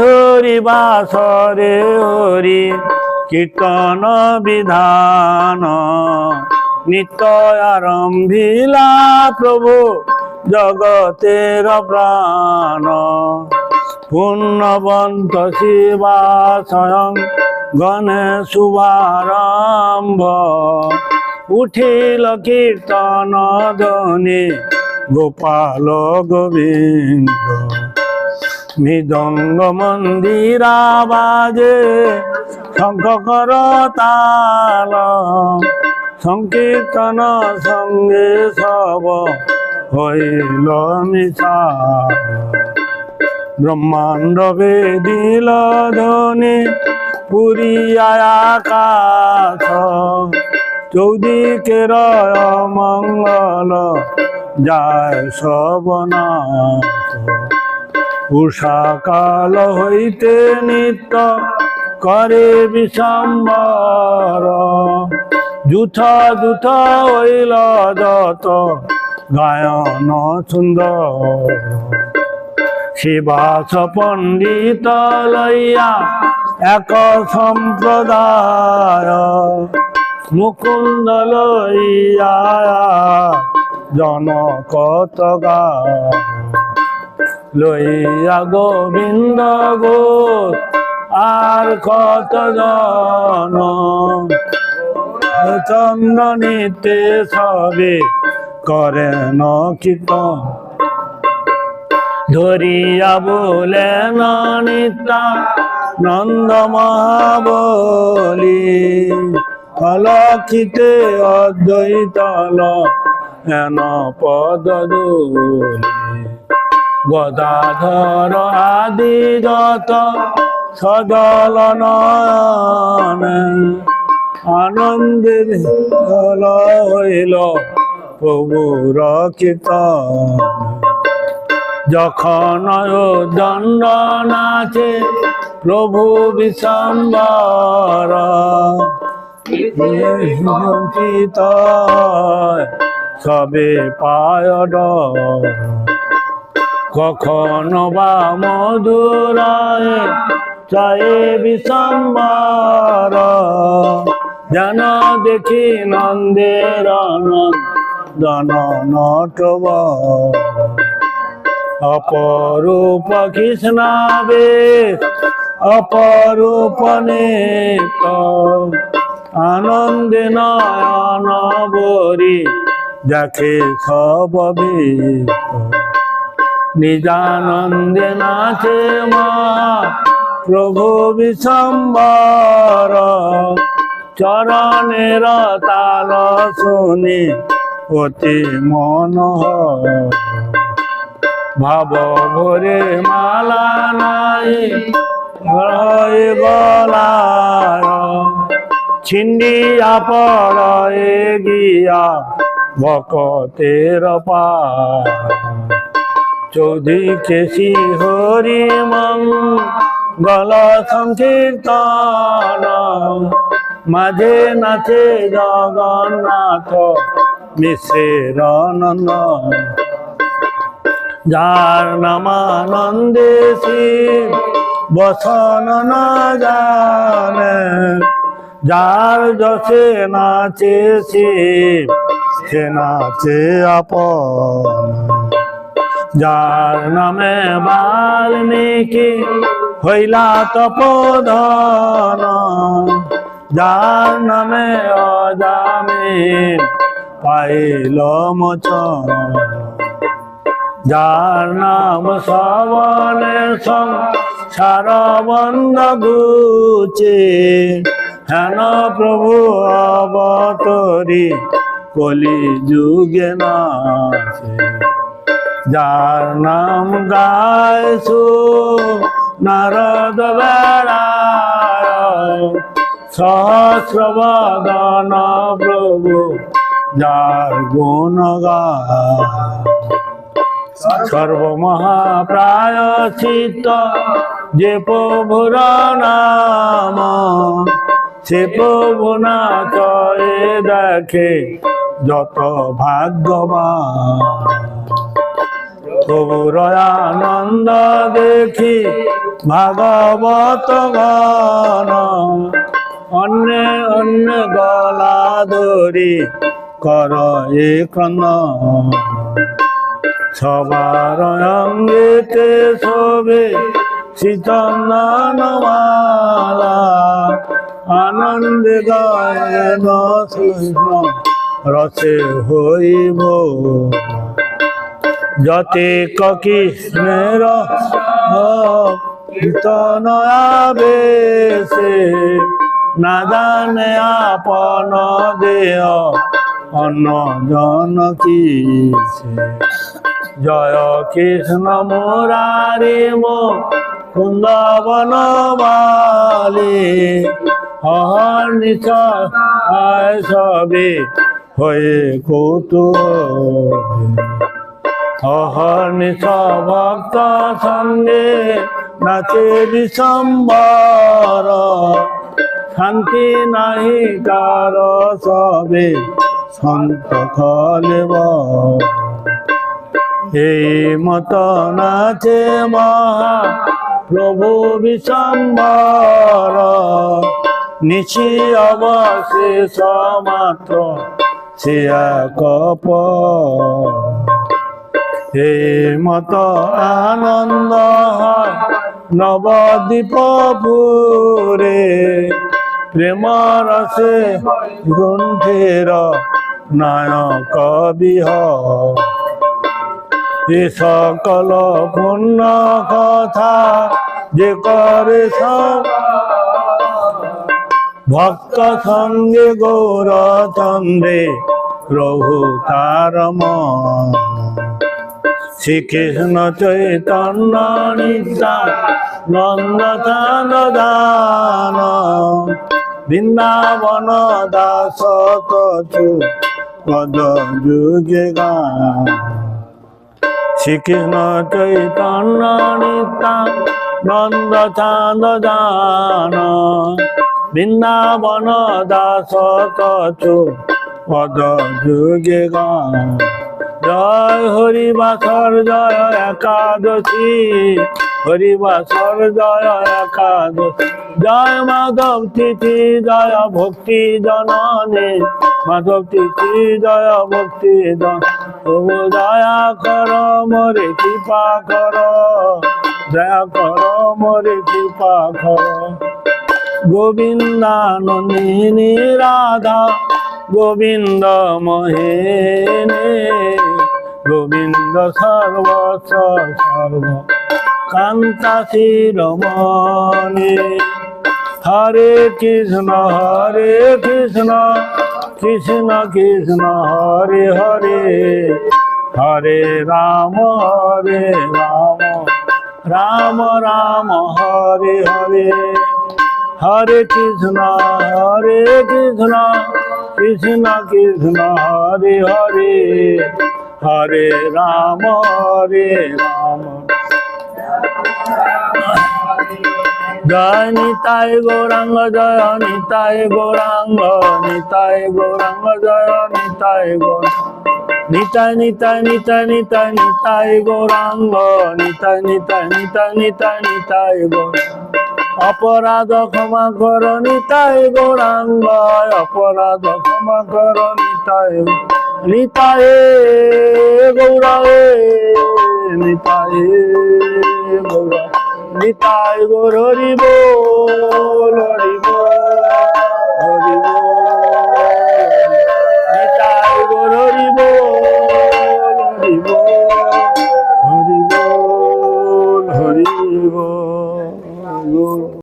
হরি বাসরে হরি, কীর্তন বিধান। নিত্য আরম্ভিলা প্রভু, জগতের প্রাণ। পূর্ণবন্ত শিবা স্বয়ং গণেশ শুভারম্ভ। উঠিল কীর্তন ধ্বনি গোপাল গোবিন্দ মৃদঙ্গ মন্দিরা বাজে শঙ্খ কর তাল, সংকীর্তন সঙ্গে সব হইল মিশা ব্রহ্মাণ্ড বেদিল ধ্বনি পুরী আকাশ চৌদিকের মঙ্গল যায় সবনাশ উষা কাল হইতে নিত্য করে বিশম্বর। যুথ যুথ হইল যত গায়ন সুন্দর। শিবাস পণ্ডিত লইয়া এক সম্প্রদায়। মুকুন্দ লইয়া জনকত গায় লইয়া গোবিন্দ গো আর কত জন? চন্দনীতে সবে করেন কীর্তন ধরিয়া বলে নিতা নন্দ মহাবলি, অলক্ষিতে অদ্বৈতল এন পদ গদাধর আদি যত সজল নয়ন আনন্দে হইল প্রভুর কীর্তন। যখন দণ্ড নাচে প্রভু বিশম্বর চিত সবে পায় ডর কখনো বা মধুরায় চায়ে বিশম্বর যেন দেখি নন্দের নন্দন নটব। অপরূপ কৃষ্ণাবে অপরূপ নেত। আনন্দে নয়ন বরি দেখে সব নিজানন্দে নাচে মা প্রভু বিশম্বর চরণের তাল শুনি অতি মনোহর। ভাব ভরে মালা নাই হয়ে গলায়। ছিন্দিয়া পড়ে গিয়া ভকতের পা চৌদিকে হরি মঙ্গল সংকীর্তন। মাঝে নাচে জগন্নাথ, মিশ্রের নন্দ। যার নামানন্দে বসন না জানে যার যশে নাচে শিব সে নাচে আপন। যার নামে বাল্মীকি হইলা তপোধন। যার নামে অজামিন পাইল মোচন। যার নাম শ্রবণে সার বন্ধ গুচে হেন প্রভু অবতরি। কলি যুগে নাচে। যার নাম গাইছু নারদ বেড়ায়। সহস্র বদন প্রভু, যার গুণ সর্বমহাপ্রায় চিত্ত যে প্রভুর নাম, সে প্রভু না চয়ে দেখে যত ভাগ্যবান। প্রভুর আনন্দ দেখি ভাগবত গান অন্য অন্য গলা ধরি কর এ ক্রন্দ সবার অঙ্গেতে শোভে শীতন্দনমালা আনন্দে গায়ন কৃষ্ণ রসে হইব। যতে কৃষ্ণের কীর্তনয়াবেশে না জানে আপন দেহ অন্য জন কিসে। জয় কৃষ্ণ মুরারি মো কুন্দবন বালে, অহর্নিশ আয় সবে হয়ে কৌতুক অহর্নিশ ভক্ত সঙ্গে নাচে বিশম্বর শান্তি নাহি কার সবে সন্ত খলেব এই মত নাচে মহা প্রভু বিশম্বর নিশি অবশেষ মাত্র কপ হে মত আনন্দ, নবদ্বীপ পুরে প্রেম রসে গ্রন্থের নায়ক বিহ। এ সকল পূর্ণ কথা যে করে সব ভক্ত সঙ্গে গৌরচন্দ্রে প্রভু তার মন। শ্রীকৃষ্ণ চৈতন্য নিত্যানন্দ চাঁদ দান বৃন্দাবন দাস কচু পদ যুগে গান। শ্রীকৃষ্ণ চৈতন্য নিত্যানন্দ চাঁদ দান বৃন্দাবন দাস কচু পদ যুগে জয় হরিবাসর, জয় একাদশী। হরিবাসর, জয় একাদশী। জয় মাধব তিথি, জয় ভক্তি জননে। মাধব তিথি, জয় ভক্তি জন তবু দয়া কর, মরে কৃপা কর। দয়া কর, মরে কৃপা কর। গোবিন্দানন্দিনী রাধা, গোবিন্দ মহেনে, গোবিন্দ সর্বস্ব সর্ব কান্তা শিরমণি হরে কৃষ্ণ হরে কৃষ্ণ কৃষ্ণ কৃষ্ণ, হরে হরে হরে রাম হরে রাম রাম রাম, হরে হরে। হরে কৃষ্ণ হরে কৃষ্ণ কৃষ্ণ কৃষ্ণ, হরে হরে হরে রাম হরে রাম। জয় নিতাই গৌরাঙ্গ, জয় নিতাই গৌরাঙ্গ নিতাই গৌরাঙ্গ, জয় নিতাই গৌরাঙ্গ। নিতাই নিতাই নিতাই নিতাই নিতাই গৌরাঙ্গ, নিতাই নিতাই নিতাই নিতাই নিতাই গৌরাঙ্গ। অপরাধ ক্ষমা করণি তাই গোরাঙ্গয় অপরাধ ক্ষমা করণি তাই নিতাই গৌরাঙ্গে, নিতাই গৌরা নিতায় গৌর হরিব বল হরি বল